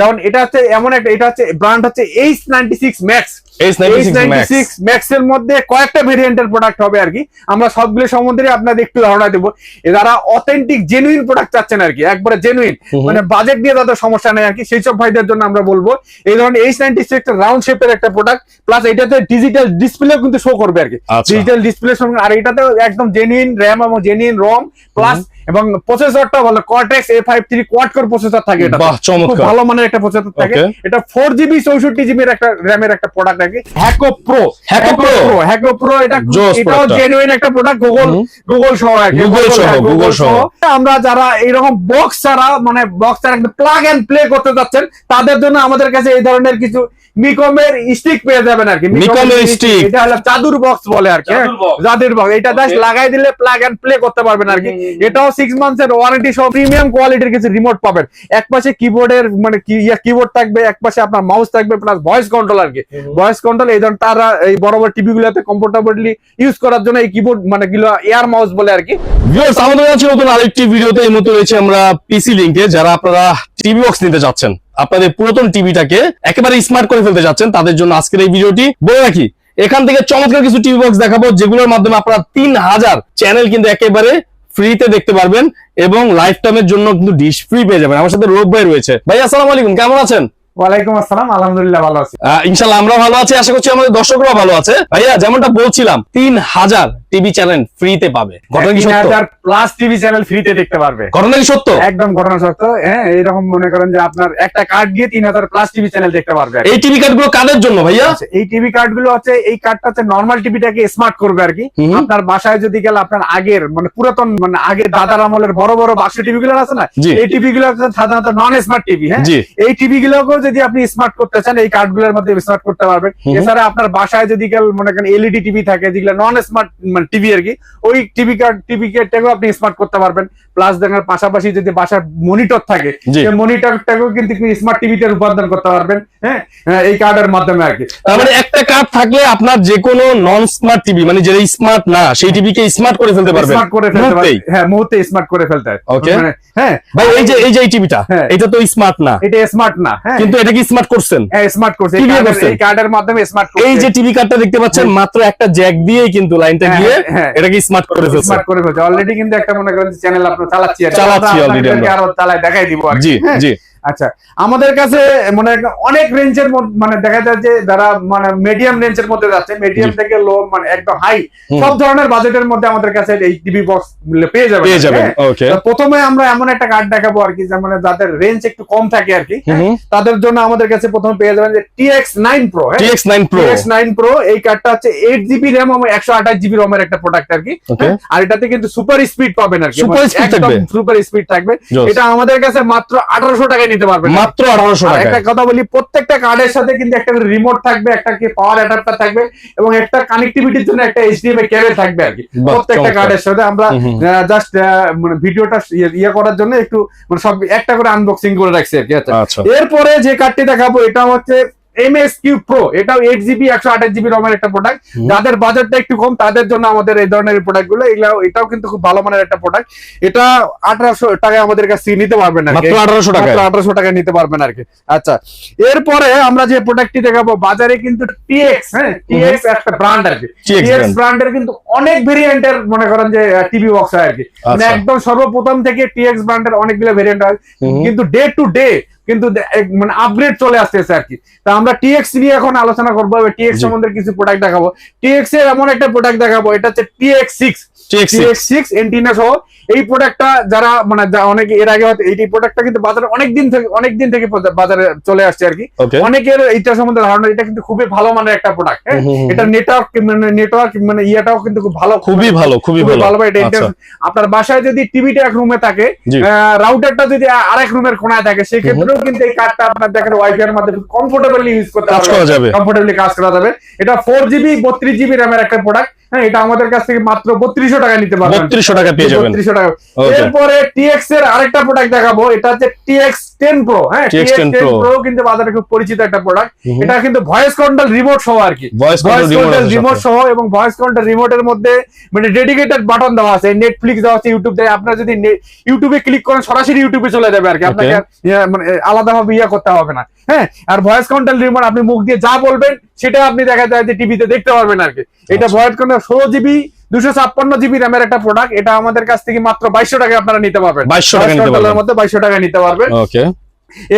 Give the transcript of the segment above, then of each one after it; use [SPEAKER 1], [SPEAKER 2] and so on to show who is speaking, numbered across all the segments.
[SPEAKER 1] যেমন এটা হচ্ছে এমন একটা এটা হচ্ছে ব্র্যান্ড হচ্ছে H ninety six max
[SPEAKER 2] max
[SPEAKER 1] এর মধ্যে কয়েকটা ভেরিয়েন্টের প্রোডাক্ট হবে আর কি। আমরা সবগুলো সম্বন্ধে আপনাদের একটু ধারণা দেবো। যারা অথেন্টিক জেনুইন প্রোডাক্ট চাচ্ছেন আর কি একবারে জেনুইন মানে বাজেট নিয়ে তাদের সমস্যা নেই আর কি। সেই সব ভাইদের জন্য আমরা বলব এই ধরনের এইচ নাইনটি সিক্স রাউন্ড শেপের একটা প্রোডাক্ট প্লাস এটাতে ডিজিটাল ডিসপ্লে কিন্তু শো করবে আর কি।
[SPEAKER 2] আচ্ছা।
[SPEAKER 1] ডিজিটাল ডিসপ্লে আর এটাতে একদম জেনুইন র্যাম এবং জেনুইন রম প্লাস এবং প্রসেসরটা ভালো cortex A five three quad core processor থাকে এটা ভালো মানের একটা প্রসেসর থাকে এটা ফোর জিবি চৌষট্টি জিবির একটা র্যামের একটা প্রোডাক্ট আর কি Hacko pro
[SPEAKER 2] Hacko Pro?
[SPEAKER 1] Hacko pro এটা এটাও জেনুইন একটা প্রোডাক্ট গুগল গুগল সহ কি।
[SPEAKER 2] Google সহ,
[SPEAKER 1] হ্যাঁ,
[SPEAKER 2] Google সহ।
[SPEAKER 1] আমরা যারা এইরকম বক্স ছাড়া মানে বক্স ছাড়া একদম প্লাগ এন্ড প্লে করতে যাচ্ছেন তাদের জন্য আমাদের কাছে এই ধরনের কিছু মিকমের স্টিক পেয়ে যাবেন আর কি
[SPEAKER 2] মিকমের stick।
[SPEAKER 1] এটা হলো চাদুর বক্স বলে আর কি হ্যাঁ?
[SPEAKER 3] চাদুর
[SPEAKER 1] বক্স এটা জাস্ট লাগাই দিলে প্লাগ এন্ড প্লে করতে পারবেন আর কি। এটাও সিক্স মান্থস এর ওয়ারেন্টি সহ প্রিমিয়াম কোয়ালিটির কিছু রিমোট পাবেন এক পাশে কিবোর্ডের মানে কিবোর্ড থাকবে এক পাশে আপনার মাউস থাকবে প্লাস ভয়েস কন্ট্রোল আর কি। ভয়েস কন্ট্রোল এই ধরনের তারা এই বড় বড় টিভি গুলোতে কমফোর্টেবলি ইউজ করার জন্য এই কিবোর্ড মানে গুলো এয়ার মাউস বলে আর কি।
[SPEAKER 2] আমাদের কাছে নতুন আরেকটি ভিডিওতে এই মতো রয়েছে আমরা পিসি লিংকে যারা আপনারা টিভি বক্স নিতে যাচ্ছেন আপনাদের পুরাতন টিভিটাকে একেবারে স্মার্ট করে ফেলতে যাচ্ছেন তাদের জন্য আজকের এই ভিডিওটি বলে রাখি। এখান থেকে চমৎকার কিছু টিভি বক্স দেখাবো যেগুলোর মাধ্যমে আপনারা তিন হাজার চ্যানেল কিন্তু একেবারে ফ্রিতে দেখতে পারবেন এবং লাইফ টাইমের জন্য কিন্তু ডিশ ফ্রি পেয়ে যাবেন। আমার সাথে রোব ভাই রয়েছে। ভাই আসসালাম আলাইকুম। কেমন আছেন?
[SPEAKER 1] ওয়ালাইকুম আসসালাম। আলহামদুলিল্লাহ ভালো আছি।
[SPEAKER 2] ইনশাল্লাহ আমরা ভালো আছি। আশা করছি আমাদের দর্শকরা ভালো আছে। ভাইয়া যেমনটা বলছিলাম তিন হাজার টিভি চ্যানেল ফ্রিতে পাবে। ঘটনা কি সত্য?
[SPEAKER 1] প্লাস টিভি চ্যানেল ফ্রিতে দেখতে পারবে।
[SPEAKER 2] ঘটনা কি সত্য?
[SPEAKER 1] একদম ঘটনা সত্য। হ্যাঁ মনে করেন যে আপনার একটা কার্ড দিয়ে তিন হাজার প্লাস টিভি চ্যানেল দেখতে পারবে
[SPEAKER 2] এই টিভি কার্ডগুলো কাদের জন্য ভাইয়া?
[SPEAKER 1] আচ্ছা, এই টিভি কার্ডগুলো হচ্ছে এই কার্ডটা হচ্ছে নর্মাল টিভিটাকে স্মার্ট করবে আর কি। আপনার বাসায় যদি গেলে আপনার আগের মানে পুরাতন মানে আগের দাদার আমলের বড় বড় বাক্স টিভি গুলো আছে না? এই টিভি গুলো সাধারণত নন স্মার্ট টিভি হ্যাঁ? এই টিভি গুলোকেও যদি আপনি স্মার্ট করতে চান এই কার্ডগুলোর মধ্যে স্মার্ট করতে পারবেন। এছাড়া আপনার বাসায় যদি গেল মনে করেন এলইডি টিভি থাকে যেগুলো নন স্মার্ট মানে টিভি আর কি ওই টিভি কার্ড টিভি কার্ডটাকেও আপনি স্মার্ট করতে পারবেন। প্লাস দেখার পাশাপাশি যদি বাসার মনিটর থাকে সেই মনিটরটাকেও কিন্তু স্মার্ট টিভিতে রূপান্তর করতে পারবেন হ্যাঁ? হ্যাঁ, এই কার্ডের মাধ্যমে আর কি।
[SPEAKER 2] তার মানে একটা কার্ড থাকলে আপনার যে কোনো নন স্মার্ট টিভি মানে যেটা স্মার্ট না সেই টিভিকে স্মার্ট করে ফেলতে পারবেন।
[SPEAKER 1] স্মার্ট করে ফেলতে
[SPEAKER 2] মুহূর্তেই।
[SPEAKER 1] পারবে হ্যাঁ মুহূর্তে স্মার্ট করে ফেলতে হয়।
[SPEAKER 2] Okay.
[SPEAKER 1] মানে, হ্যাঁ।
[SPEAKER 2] ভাই এই যে এই যে টিভিটা
[SPEAKER 1] হ্যাঁ।
[SPEAKER 2] এটা তো স্মার্ট না।
[SPEAKER 1] এটা স্মার্ট না হ্যাঁ।
[SPEAKER 2] কিন্তু এটা কি স্মার্ট করছেন?
[SPEAKER 1] হ্যাঁ স্মার্ট করছে। এই কার্ডের-
[SPEAKER 2] করছেন?
[SPEAKER 1] এই কার্ডের মাধ্যমে স্মার্ট
[SPEAKER 2] এই যে টিভি কার্ডটা দেখতে পাচ্ছেন মাত্র একটা জ্যাক দিয়েই কিন্তু লাইনটা
[SPEAKER 1] হ্যাঁ,
[SPEAKER 2] গিয়ে
[SPEAKER 1] হ্যাঁ।
[SPEAKER 2] এটাকে স্মার্ট করে ফেলছে
[SPEAKER 1] স্মার্ট করে ফেলছে অলরেডি কিন্তু একটা মনে করেন চ্যানেল আপনার চালাচ্ছি।
[SPEAKER 2] চালাচ্ছি
[SPEAKER 1] আমরা। আরও দেখাই দিব আর
[SPEAKER 2] জি
[SPEAKER 1] হ্যাঁ?
[SPEAKER 2] জি
[SPEAKER 1] আচ্ছা আমাদের কাছে মানে অনেক রেঞ্জের মানে দেখা যায় যে যারা মানে মিডিয়াম রেঞ্জের মধ্যে যাচ্ছে মিডিয়াম থেকে লো মানে একদম হাই সব ধরনের বাজেটের মধ্যে আমাদের কাছে এই টিভি বক্স পেয়ে যাবেন।
[SPEAKER 2] পেয়ে যাবেন
[SPEAKER 1] হ্যাঁ?
[SPEAKER 2] ওকে
[SPEAKER 1] তো প্রথমে আমরা এমন একটা কার্ড দেখাবো আর কি মানে যাদের রেঞ্জ একটু কম থাকে আর কি
[SPEAKER 2] হুম।
[SPEAKER 1] তাদের জন্য আমাদের কাছে প্রথমে পেয়ে যাবেন যে TX nine pro
[SPEAKER 2] TX9 Pro
[SPEAKER 1] TX nine pro এই কার্ডটা হচ্ছে এইট জিবি র্যাম এবং একশো আঠাশ জিবি রমের একটা প্রোডাক্ট আর কি হ্যাঁ? আর এটাতে কিন্তু সুপার স্পিড পাবেন আর কি
[SPEAKER 2] Super speed থাকবে?
[SPEAKER 1] সুপার স্পিড থাকবে। এটা আমাদের কাছে মাত্র আঠারোশো টাকায় নিতে পারবেন
[SPEAKER 2] মাত্র আঠারোশো টাকা
[SPEAKER 1] একটা কথা বলি প্রত্যেকটা কার্ডের সাথে কিন্তু একটা রিমোট থাকবে একটা কি পাওয়ার অ্যাডাপ্টার থাকবে এবং একটা কানেক্টিভিটির জন্য একটা এইচডিএমআই কেবল থাকবে আর কি। প্রত্যেকটা কার্ডের সাথে আমরা। জাস্ট মানে ভিডিওটা ইয়ে- ইয়ে করার জন্য একটু মানে সব একটা করে আনবক্সিং করে রাখছি আর কি আচ্ছা।
[SPEAKER 2] আচ্ছা।
[SPEAKER 1] এরপরে যে কার্ডটি দেখাবো এটা হচ্ছে এমএস কিউ প্রো এটাও এইট জিবি একশো আঠাশ জিবি রমের একটা প্রোডাক্ট যাদের বাজেটটা একটু কম তাদের জন্য আমাদের এই ধরনের প্রোডাক্টগুলো এগুলো এটাও কিন্তু খুব ভালো মানের একটা প্রোডাক্ট এটা আঠারোশো টাকায় আমাদের কাছে নিতে পারবেন আর
[SPEAKER 2] আঠারোশো টাকা
[SPEAKER 1] আঠারোশো নিতে পারবেন আর কি। আচ্ছা এরপরে আমরা যে প্রোডাক্টটি দেখাবো বাজারে কিন্তু টিএক্স হ্যাঁ টিএক্স একটা ব্র্যান্ড আর কি। টিএক্স ব্র্যান্ডের কিন্তু অনেক ভেরিয়েন্টের মনে করেন যে টিভি বক্স হয় আর কি। মানে
[SPEAKER 2] আচ্ছা।
[SPEAKER 1] একদম সর্বপ্রথম থেকে টিএক্স ব্র্যান্ডের অনেকগুলো ভেরিয়েন্ট হয়। কিন্তু ডে টু ডে কিন্তু মানে আপগ্রেড চলে আসতেছে আর কি। তা আমরা টিএক্স নিয়ে এখন আলোচনা করব টিএক্স সম্বন্ধে কিছু প্রোডাক্ট দেখাবো। টিএক্স এর এমন একটা প্রোডাক্ট দেখাবো এটা হচ্ছে TX six TX six antenna সহ। এই প্রোডাক্টটা যারা মানে অনেকে এর আগে হয়তো এই প্রোডাক্টটা কিন্তু বাজারে অনেক দিন থেকে অনেক দিন থেকে বাজারে চলে আসছে আর কি। অনেকের এইটা সম্বন্ধে ধারণা এটা কিন্তু খুবই ভালো মানের একটা প্রোডাক্ট হ্যাঁ। এটা নেটওয়ার্ক মানে নেটওয়ার্ক মানে ইয়েটাও কিন্তু খুব ভালো
[SPEAKER 2] খুবই ভালো খুবই ভালো।
[SPEAKER 1] এটা
[SPEAKER 2] আচ্ছা।
[SPEAKER 1] আপনার বাসায় যদি টিভিটা এক রুমে থাকে। রাউটারটা যদি আরেক রুমের কোনায় থাকে সেক্ষেত্রেও কিন্তু এই কার্ডটা আপনার দেখেন ওয়াইফাই এর মাধ্যমে কমফোর্টেবলি ইউজ করতে
[SPEAKER 2] যাবে।
[SPEAKER 1] কমফোর্টেবলি কাজ করা যাবে। এটা ফোর জিবি বত্রিশ জিবি র্যামের একটা প্রোডাক্ট হ্যাঁ এটা আমাদের কাছ থেকে মাত্র বত্রিশশো টাকা নিতে পারবেন।
[SPEAKER 2] বত্রিশশো টাকা পেয়ে যাবেন।
[SPEAKER 1] বত্রিশশো টাকা. এরপরে টিএক্স এর আরেকটা প্রোডাক্ট দেখাবো। এটা হচ্ছে টিএক্স টেন প্রো হ্যাঁ
[SPEAKER 2] TX10
[SPEAKER 1] TX ten
[SPEAKER 2] Pro।
[SPEAKER 1] Pro কিন্তু বাজারে খুব পরিচিত একটা প্রোডাক্ট এটা কিন্তু ভয়েস কন্ট্রোল রিমোট সহ আর কি।
[SPEAKER 2] ভয়েস কন্ট্রোল রিমোট
[SPEAKER 1] সহ এবং ভয়েস কন্ট্রোল রিমোটের মধ্যে মানে ডেডিকেটেড বাটন দেওয়া আছে নেটফ্লিক্স দেওয়া আছে ইউটিউব দেয় আপনার যদি ইউটিউবে ক্লিক করেন সরাসরি ইউটিউবে চলে যাবে আর কি। আপনাকে মানে আলাদা ভাবে ইয়া করতে হবে না। হ্যাঁ আর ভয়েস কন্ট্রোল রিমোট আপনি মুখ দিয়ে যা বলবেন সেটা আপনি দেখা যায় যে টিভিতে দেখতে পারবেন আর কি। এটা
[SPEAKER 2] আচ্ছা।
[SPEAKER 1] ভয়েস কন্ট্রোল ষোলো জিবি দুশো ছাপ্পান্ন জিবি র্যামের একটা প্রোডাক্ট এটা আমাদের কাছ থেকে মাত্র বাইশশো টাকা আপনারা নিতে পারবেন।
[SPEAKER 2] বাইশো টাকা নিতে
[SPEAKER 1] কন্ট্রোলের
[SPEAKER 2] পারবেন।
[SPEAKER 1] মধ্যে বাইশশো টাকা নিতে পারবেন।
[SPEAKER 2] ওকে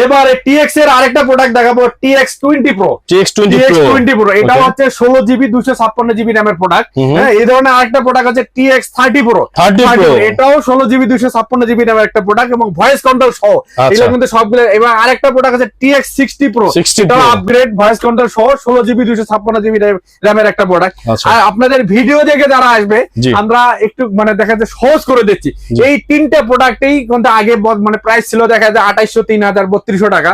[SPEAKER 1] এবারে টিএক্স এর আরেকটা প্রোডাক্ট দেখাবো TX twenty pro
[SPEAKER 2] TX twenty pro
[SPEAKER 1] এটা হচ্ছে ষোলো জিবি দুশো ছাপ্পান্ন জিবি র্যামের প্রোডাক্ট। হ্যাঁ এই ধরনের আরেকটা প্রোডাক্ট আছে টিএক্স থার্টি প্রো
[SPEAKER 2] 30 Pro।
[SPEAKER 1] এটাও ষোলো জিবি দুশো ছাপ্পান্ন জিবি র্যামের একটা প্রোডাক্ট এবং ভয়েস কন্ট্রোল সহ।
[SPEAKER 2] আচ্ছা।
[SPEAKER 1] এগুলো কিন্তু সবগুলো এবার আরেকটা প্রোডাক্ট আছে টিএক্স সিক্সটি প্রো
[SPEAKER 2] 60
[SPEAKER 1] এটাও আপগ্রেড ভয়েস কন্ট্রোল সহ ষোলো জিবি দুশো ছাপ্পান্ন জিবি র্যামের একটা প্রোডাক্ট
[SPEAKER 2] আচ্ছা।
[SPEAKER 1] আর আপনাদের ভিডিও দেখে যারা আসবে আমরা একটু মানে দেখা যাচ্ছে সহজ করে দিচ্ছি। এই তিনটে প্রোডাক্টেই কিন্তু আগে মানে প্রাইস ছিল দেখা যায় আঠাইশো তিন হাজার বত্রিশশো টাকা।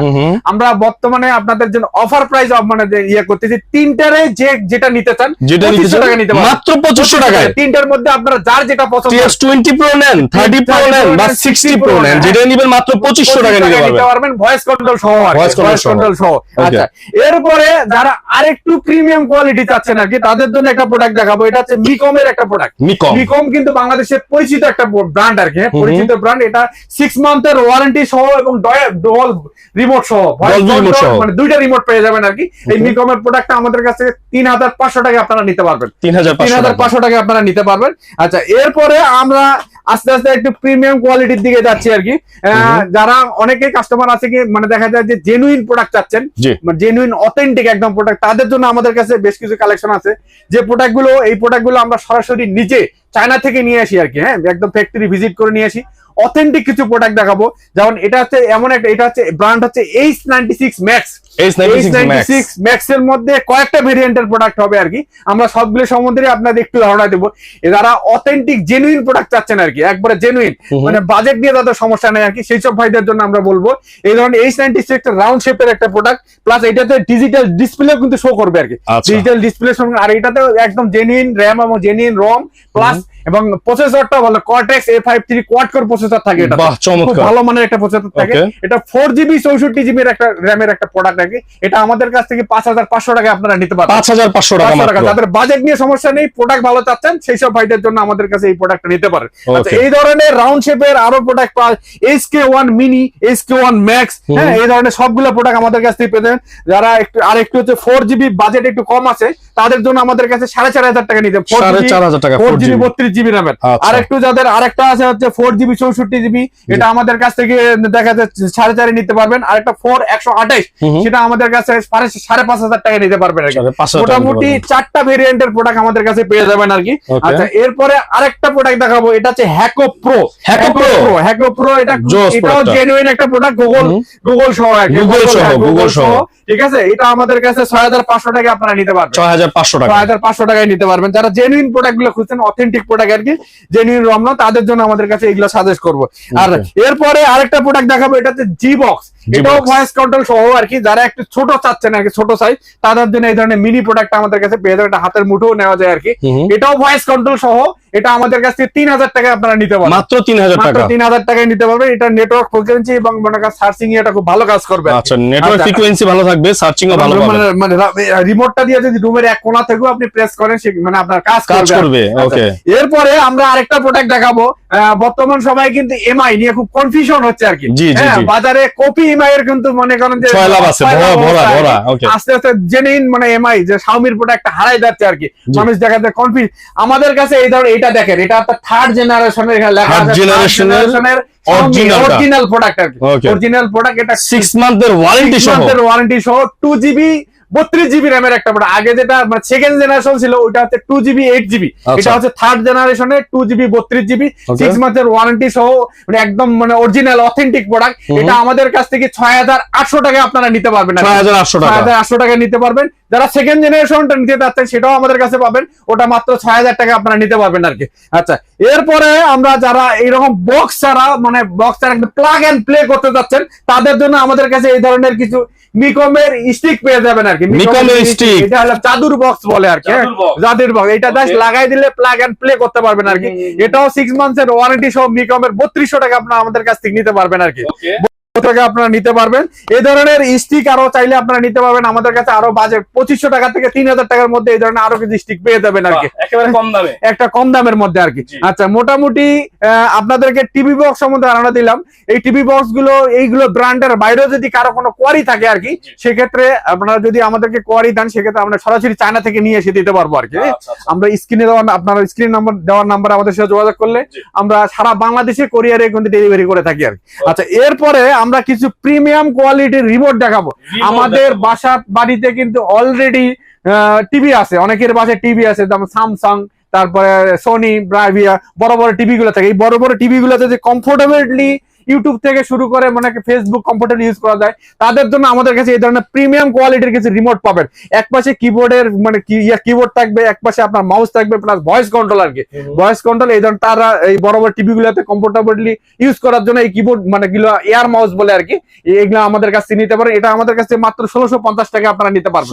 [SPEAKER 1] আমরা বর্তমানে আপনাদের জন্য অফার প্রাইস মানে ইয়ে করতেছি তিনটারে যে যেটা নিতে চান
[SPEAKER 2] যেটা নিতে
[SPEAKER 1] টাকা নিতে
[SPEAKER 2] মাত্র পঁচিশশো টাকায়।
[SPEAKER 1] তিনটার মধ্যে আপনারা যার যেটা পছন্দ
[SPEAKER 2] টোয়েন্টি প্রো নেন থার্টি প্রো নেন বা সিক্সটি প্রো নেন যেটা নিবেন মাত্র পঁচিশশো টাকা নিতে পারবেন।
[SPEAKER 1] পারবেন ভয়েস কন্ট্রোল সহ ভয়েস কন্ট্রোল সহ। আচ্ছা এরপরে যারা আরেকটু প্রিমিয়াম কোয়ালিটি চাচ্ছেন আর কি তাদের জন্য একটা প্রোডাক্ট দেখাবো এটা হচ্ছে মিকমের একটা প্রোডাক্ট
[SPEAKER 2] মিকম
[SPEAKER 1] মিকম কিন্তু বাংলাদেশের পরিচিত একটা ব্র্যান্ড আর কি হ্যাঁ। পরিচিত ব্র্যান্ড এটা সিক্স মান্থের ওয়ারেন্টি সহ এবং ডল রিমোট সহ। মানে দুইটা রিমোট পেয়ে যাবেন আর কি। এই মিকমের প্রোডাক্টটা আমাদের কাছে তিন হাজার পাঁচশো টাকা আপনারা নিতে পারবেন।
[SPEAKER 2] তিন হাজার পাঁচশো টাকা।
[SPEAKER 1] আপনারা নিতে পারবেন। আচ্ছা এরপরে আমরা আস্তে আস্তে একটু প্রিমিয়াম কোয়ালিটির দিকে যাচ্ছি আর কি। যারা অনেকে কাস্টমার আছে কি মানে দেখা যায় যে জেনুইন প্রোডাক্ট চাচ্ছেন জেনুইন অথেন্টিক একদম প্রোডাক্ট তাদের জন্য আমাদের কাছে বেশ কিছু কালেকশন আছে। যে প্রোডাক্টগুলো এই প্রোডাক্টগুলো আমরা সরাসরি নিজে চায়না থেকে নিয়ে আসি আর কি হ্যাঁ একদম ফ্যাক্টরি ভিজিট করে নিয়ে আসি। অথেন্টিক কিছু প্রোডাক্ট দেখাবো। যেমন এটা হচ্ছে এমন একটা এটা হচ্ছে ব্র্যান্ড হচ্ছে H ninety six max
[SPEAKER 2] max
[SPEAKER 1] এর মধ্যে কয়েকটা ভেরিয়েন্টের প্রোডাক্ট হবে আর কি। আমরা সবগুলো সম্বন্ধে আপনাদের একটু ধারণা দেবো। যারা অথেন্টিক জেনুইন প্রোডাক্ট চাচ্ছেন আর কি একবারে জেনুইন। মানে বাজেট নিয়ে তাদের সমস্যা নেই আর কি। সেই সব ভাইদের জন্য আমরা বলব এই ধরনের এইচ নাইনটি সিক্স রাউন্ড শেপের একটা প্রোডাক্ট প্লাস এটাতে ডিজিটাল ডিসপ্লে কিন্তু শো করবে আর কি।
[SPEAKER 2] আচ্ছা।
[SPEAKER 1] ডিজিটাল ডিসপ্লে আর এটাতে একদম জেনুইন র্যাম এবং জেনুইন রম প্লাস এবং প্রসেসরটা ভালো cortex A five three quad core processor থাকে এটা
[SPEAKER 2] চমৎকার।
[SPEAKER 1] ভালো মানের একটা প্রসেসর থাকে। এটা ফোর জিবি চৌষট্টি জিবির একটা র্যামের একটা প্রোডাক্ট আর এটা আমাদের কাছ থেকে পাঁচ হাজার পাঁচশো টাকা আপনারা নিতে পারবেন।
[SPEAKER 2] পাঁচ হাজার পাঁচশো টাকা
[SPEAKER 1] 500 টাকা।
[SPEAKER 2] মাত্র
[SPEAKER 1] যাদের বাজেট নিয়ে সমস্যা নেই প্রোডাক্ট ভালো চাচ্ছেন সেই সব ভাইদের জন্য আমাদের কাছে এই প্রোডাক্টটা নিতে পারেন। আচ্ছা এই ধরনের রাউন্ড শেপের আরও product S K one mini S K one max হ্যাঁ এই ধরনের সবগুলো প্রোডাক্ট আমাদের কাছ থেকে পেতেন যারা একটু আর একটু হচ্ছে ফোর জিবি বাজেট একটু কম আছে তাদের জন্য আমাদের কাছে সাড়ে চার হাজার টাকা নিতে ফোর জিবি বত্রিশ জিবি র্যামের।
[SPEAKER 2] আচ্ছা।
[SPEAKER 1] আর একটু যাদের আরেকটা আছে হচ্ছে ফোর জিবি চৌষট্টি জিবি এটা আমাদের কাছ থেকে দেখা যাচ্ছে সাড়ে চারে নিতে পারবেন। আর একটা ফোর একশো আঠাইশ। সেটা আমাদের কাছে সাড়ে পাঁচ হাজার টাকা নিতে পারবেন মোটামুটি। চারটা ভেরিয়েন্টের প্রোডাক্ট আমাদের কাছে পেয়ে যাবেন আর কি. আচ্ছা এরপরে আরেকটা প্রোডাক্ট দেখাবো এটা হচ্ছে Hacko pro
[SPEAKER 2] Hacko pro
[SPEAKER 1] Hacko pro এটা এটাও জেনুইন একটা প্রোডাক্ট গুগল গুগল সহ
[SPEAKER 2] গুগল। সহ, Google সহ।
[SPEAKER 1] ঠিক আছে? এটা আমাদের কাছে ছয় হাজার পাঁচশো টাকা আপনারা নিতে পারবেন।
[SPEAKER 2] ছয় হাজার পাঁচশো টাকা
[SPEAKER 1] ছয় হাজার পাঁচশো টাকায় নিতে পারবেন। যারা জেনুইন প্রোডাক্টগুলো খুঁজছেন অথেন্টিক প্রোডাক্ট আর কি জেনুইন রমনা তাদের জন্য আমাদের কাছে এগুলো সাজেস্ট করব। আর এরপরে আরেকটা প্রোডাক্ট দেখাবো এটা হচ্ছে জি বক্স এটাও ভয়েস কন্ট্রোল সহ আর কি যারা একটু ছোট চাচ্ছেন আর কি ছোট সাইজ তাদের জন্য এই ধরনের মিনি প্রোডাক্ট আমাদের কাছে পেয়ে যাবে এটা হাতের মুঠো নেওয়া যায় আর কি। এটাও ভয়েস কন্ট্রোল সহ। এটা আমাদের কাছ তিন হাজার টাকা আপনারা নিতে পারবেন।
[SPEAKER 2] মাত্র তিন হাজার টাকা।
[SPEAKER 1] তিন হাজার টাকায় নিতে পারবেন। এটা নেটওয়ার্ক ফ্রিকোয়েন্সি এবং মনে করেন সার্চিং এটা খুব ভালো কাজ করবে
[SPEAKER 2] আচ্ছা নেটওয়ার্ক
[SPEAKER 1] আচ্ছা।
[SPEAKER 2] ফ্রিকোয়েন্সি ভালো থাকবে সার্চিং ভালো
[SPEAKER 1] মানে মানে রিমোটটা দিয়ে যদি রুমের এক কোণা থেকেও আপনি প্রেস করেন মানে আপনার কাজ
[SPEAKER 2] কাজ
[SPEAKER 1] করবে
[SPEAKER 2] করবে,
[SPEAKER 1] আচ্ছা, এরপরে আমরা আরেকটা প্রোডাক্ট দেখাবো। বর্তমান সময় কিন্তু এমআই নিয়ে খুব কনফিউশন হচ্ছে আর কি। হ্যাঁ, বাজারে কপি এমআই এর কিন্তু মনে করেন যে
[SPEAKER 2] ছয় লাভ আছে, ভরা, ভরা, okay.
[SPEAKER 1] আস্তে আস্তে জেনুইন মানে এমআই যে শাওমির প্রোডাক্ট হারাই যাচ্ছে আর কি। মানুষ দেখা যায় কনফিউজ আমাদের কাছে এই ধরনের এটা দেখেন এটা আপনার থার্ড জেনারেশনের এখানে লেখা আছে
[SPEAKER 2] জেনারেশনের।
[SPEAKER 1] অরিজিনাল প্রোডাক্ট অরিজিনাল প্রোডাক্ট এটা
[SPEAKER 2] 6 মান্থের ওয়ারেন্টি সহ।
[SPEAKER 1] ওয়ারেন্টি সহ টু জিবি বত্রিশ জিবি র্যামের একটা প্রোডাক্ট আগে যেটা মানে সেকেন্ড জেনারেশন ছিল ওটা হচ্ছে টু জিবি এইট জিবি। এটা হচ্ছে থার্ড জেনারেশনের টু জিবি বত্রিশ জিবি সিক্স মান্থের ওয়ারেন্টি সহ মানে একদম মানে অরিজিনাল অথেন্টিক প্রোডাক্ট এটা আমাদের কাছ থেকে ছয় হাজার আটশো টাকা আপনারা নিতে পারবেন
[SPEAKER 2] ছয় হাজার আটশো
[SPEAKER 1] ছয়
[SPEAKER 2] টাকা
[SPEAKER 1] হাজার আটশো টাকা নিতে পারবেন। যারা সেকেন্ড জেনারেশনটা নিতে চাচ্ছেন সেটাও আমাদের কাছে পাবেন। ওটা মাত্র ছয় হাজার টাকা আপনারা নিতে পারবেন আর কি। আচ্ছা এরপরে আমরা যারা এইরকম বক্স ছাড়া মানে বক্স ছাড়া প্লাগ এন্ড প্লে করতে চাচ্ছেন তাদের জন্য আমাদের কাছে এই ধরনের কিছু মিকমের স্টিক পেয়ে যাবেন আর কি। এটা হলো চাদুর বক্স বলে আর কি হ্যাঁ?
[SPEAKER 3] চাদুর
[SPEAKER 1] বক্স এটা জাস্ট
[SPEAKER 3] Okay.
[SPEAKER 1] লাগাই দিলে প্লাগ এন্ড প্লে করতে পারবেন আর কি। এটাও সিক্স মান্থস এর ওয়ারেন্টি সহ মিকমের বত্রিশশো টাকা আপনারা আমাদের কাছ থেকে নিতে পারবেন আর কি টাকা আপনারা নিতে পারবেন। এই ধরনের স্টিক আরও চাইলে আপনারা নিতে পারবেন। আমাদের কাছে আরও বাজেট পঁচিশশো টাকা থেকে তিন হাজার টাকার মধ্যে এই ধরনের আরও কিছু স্টিক পেয়ে যাবেন আর কি।
[SPEAKER 2] একেবারে কম দামে।
[SPEAKER 1] একটা কম দামের মধ্যে আর কি। আচ্ছা মোটামুটি আপনাদেরকে টিভি বক্স সম্বন্ধে ধারণা দিলাম। এই টিভি বক্সগুলো এইগুলো ব্র্যান্ডের বাইরেও যদি কারও কোনো কোয়ারি থাকে আর কি সেক্ষেত্রে আপনারা যদি আমাদেরকে কোয়ারি দেন সেক্ষেত্রে আমরা সরাসরি চায়না থেকে নিয়ে এসে দিতে পারব আর কি।
[SPEAKER 2] আচ্ছা, আচ্ছা।
[SPEAKER 1] আমরা স্ক্রিনে দেওয়া আপনার স্ক্রিন নাম্বার দেওয়ার নাম্বার আমাদের সাথে যোগাযোগ করলে আমরা সারা বাংলাদেশে কোরিয়ারে কিন্তু ডেলিভারি করে থাকি আর কি। আচ্ছা এরপরে আমরা কিছু প্রিমিয়াম কোয়ালিটির রিমোট দেখাবো। আমাদের
[SPEAKER 2] বাসার
[SPEAKER 1] বাসা বাড়িতে কিন্তু অলরেডি টিভি আছে। অনেকের বাসায় টিভি আছে যেমন স্যামসাং তারপরে সোনি ব্রাভিয়া বড় বড় টিভি গুলো থাকে। এই বড় বড় টিভি গুলোতে যে কমফোর্টেবলি ইউটিউব থেকে শুরু করে মানে ফেসবুক কম্পিউটার ইউজ করা যায় তাদের জন্য আমাদের কাছে এই ধরনের প্রিমিয়াম কোয়ালিটির কিছু রিমোট পাবেন। এক পাশে কিবোর্ডের মানে কিবোর্ড থাকবে এক পাশে আপনার মাউস থাকবে প্লাস ভয়েস কন্ট্রোল আর কি। ভয়েস কন্ট্রোল এই ধরনের তারা এই বড় বড় টিভি গুলোতে কমফোর্টেবলি ইউজ করার জন্য এই কিবোর্ড মানে গুলো এয়ার মাউস বলে আর কি এগুলো আমাদের কাছে নিতে পারেন। এটা আমাদের কাছে মাত্র ষোলোশো পঞ্চাশ টাকা আপনারা নিতে পারবেন।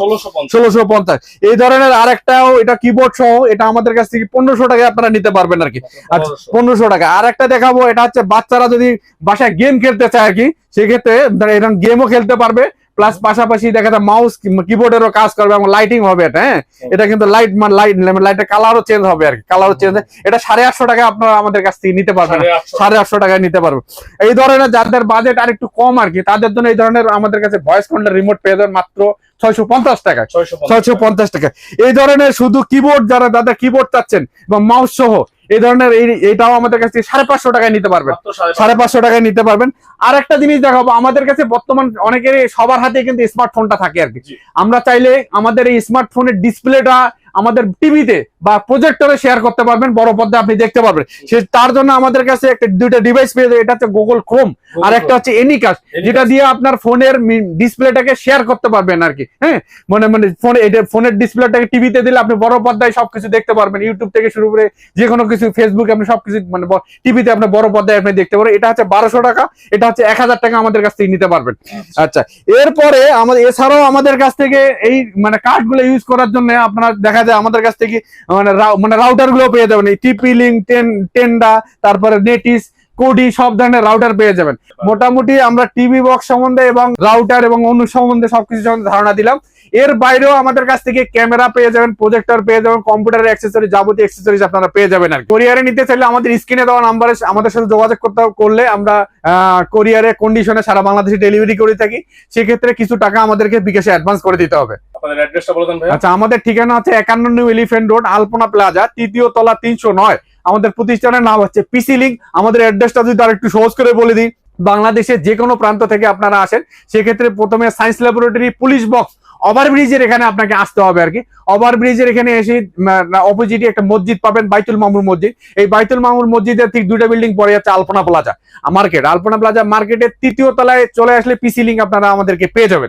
[SPEAKER 2] ষোলোশো পঞ্চাশ।
[SPEAKER 1] এই ধরনের আরেকটাও এটা কিবোর্ড সহ এটা আমাদের কাছ থেকে পনেরোশো টাকা আপনারা নিতে পারবেন আর কি। আচ্ছা পনেরোশো। টাকা। আর একটা দেখাবো এটা হচ্ছে বাচ্চারা যদি বাসায় গেম খেলতে চায় আর কি সেক্ষেত্রে তারা এরকম গেমও খেলতে পারবে প্লাস পাশাপাশি দেখা যায় মাউস কিবোর্ডেরও কাজ করবে এবং লাইটিং হবে এটা হ্যাঁ? এটা কিন্তু লাইট মানে লাইট লাইটের কালারও চেঞ্জ হবে আর কি কালারও চেঞ্জ এটা সাড়ে আটশো টাকা আপনারা আমাদের কাছ থেকে নিতে পারবেন
[SPEAKER 2] সাড়ে আটশো।
[SPEAKER 1] টাকায় নিতে পারবেন। এই ধরনের যাদের বাজেট আর একটু কম আর কি তাদের জন্য এই ধরনের আমাদের কাছে ভয়েস কন্ট্রোল রিমোট পেয়ে যাবেন মাত্র ছয়শো পঞ্চাশ টাকা।
[SPEAKER 2] ছয়শো পঞ্চাশ।
[SPEAKER 1] ছয়শো পঞ্চাশ টাকা। এই ধরনের শুধু কিবোর্ড যারা দাদা কিবোর্ড চাচ্ছেন এবং মাউস সহ এই ধরনের এই- এইটাও আমাদের কাছে সাড়ে পাঁচশো টাকায় নিতে পারবেন।
[SPEAKER 2] সাড়ে পাঁচশো।
[SPEAKER 1] টাকায় নিতে পারবেন। আর একটা জিনিস দেখাবো আমাদের কাছে বর্তমান অনেকের সবার হাতে কিন্তু স্মার্টফোনটা থাকে আর কি। আমরা চাইলে আমাদের এই স্মার্টফোনের ডিসপ্লেটা আমাদের টিভিতে বা প্রজেক্টরে শেয়ার করতে পারবেন বড় পর্দায় আপনি দেখতে পারবেন। সে তার জন্য আমাদের কাছে একটা দুইটা ডিভাইস পেয়ে যাবে এটা হচ্ছে গুগল ক্রোম আর একটা হচ্ছে এনিকাস যেটা দিয়ে আপনার ফোনের ডিসপ্লেটাকে শেয়ার করতে পারবেন আর কি হ্যাঁ? মানে মানে ফোনে এটা ফোনের ডিসপ্লেটাকে টিভিতে দিলে আপনি বড় পর্দায় সবকিছু দেখতে পারবেন ইউটিউব থেকে শুরু করে যে কোনো কিছু ফেসবুকে আপনি সবকিছু মানে টিভিতে আপনি বড় পর্দায় আপনি দেখতে পারবেন। এটা হচ্ছে বারোশো টাকা এটা হচ্ছে এক হাজার টাকা আমাদের কাছ থেকে নিতে পারবেন। আচ্ছা। এরপরে আমাদের এছাড়াও আমাদের কাছ থেকে এই মানে কার্ডগুলো ইউজ করার জন্য আপনার দেখা যায় আমাদের কাছ থেকে মানে মানে রাউটারগুলো পেয়ে যাবেন। এই টিপি লিঙ্ক টেন টেন্ডা তারপরে নেটিস কোডি সব ধরনের রাউটার পেয়ে যাবেন। মোটামুটি আমরা টিভি বক্স সম্বন্ধে এবং রাউটার এবং অন্য সম্বন্ধে সবকিছু ধারণা দিলাম। এর বাইরেও আমাদের কাছ থেকে ক্যামেরা পেয়ে যাবেন প্রজেক্টর পেয়ে যাবেন কম্পিউটার অ্যাক্সেসরি যাবতীয় অ্যাক্সেসরিজ আপনারা পেয়ে যাবেন আর কোরিয়ারে নিতে চাইলে আমাদের স্ক্রিনে দেওয়া নাম্বারে আমাদের সাথে যোগাযোগ করতে করলে আমরা কোরিয়ারে কন্ডিশনে সারা বাংলাদেশে ডেলিভারি করে থাকি। সেক্ষেত্রে কিছু টাকা আমাদেরকে বিকাশে অ্যাডভান্স করে দিতে হবে।
[SPEAKER 2] আপনাদের অ্যাড্রেসটা বলে দেন ভাই
[SPEAKER 1] আচ্ছা আমাদের ঠিকানা হচ্ছে একান্ন new elephant road, Alpana plaza, তৃতীয় তলা তিনশো নয়। আমাদের প্রতিষ্ঠানের নাম হচ্ছে পিসি লিঙ্ক আমাদের অ্যাড্রেসটা যদি আর একটু সহজ করে বলে দিই, বাংলাদেশের যে কোনো প্রান্ত থেকে আপনারা আসেন, সেক্ষেত্রে প্রথমে সায়েন্স ল্যাবরেটরি পুলিশ বক্স ওভারব্রিজের এখানে আপনাকে আসতে হবে আর কি। ওভারব্রিজের এখানে এসে অপোজিটে একটা মসজিদ পাবেন, বাইতুল মামুর মসজিদ। এই বাইতুল মামুর মসজিদের ঠিক দুইটা বিল্ডিং পরে যাচ্ছে Alpana plaza. Market, Alpana plaza মার্কেটের তৃতীয় তলায় চলে আসলে পিসি লিঙ্ক আপনারা আমাদেরকে পেয়ে যাবেন।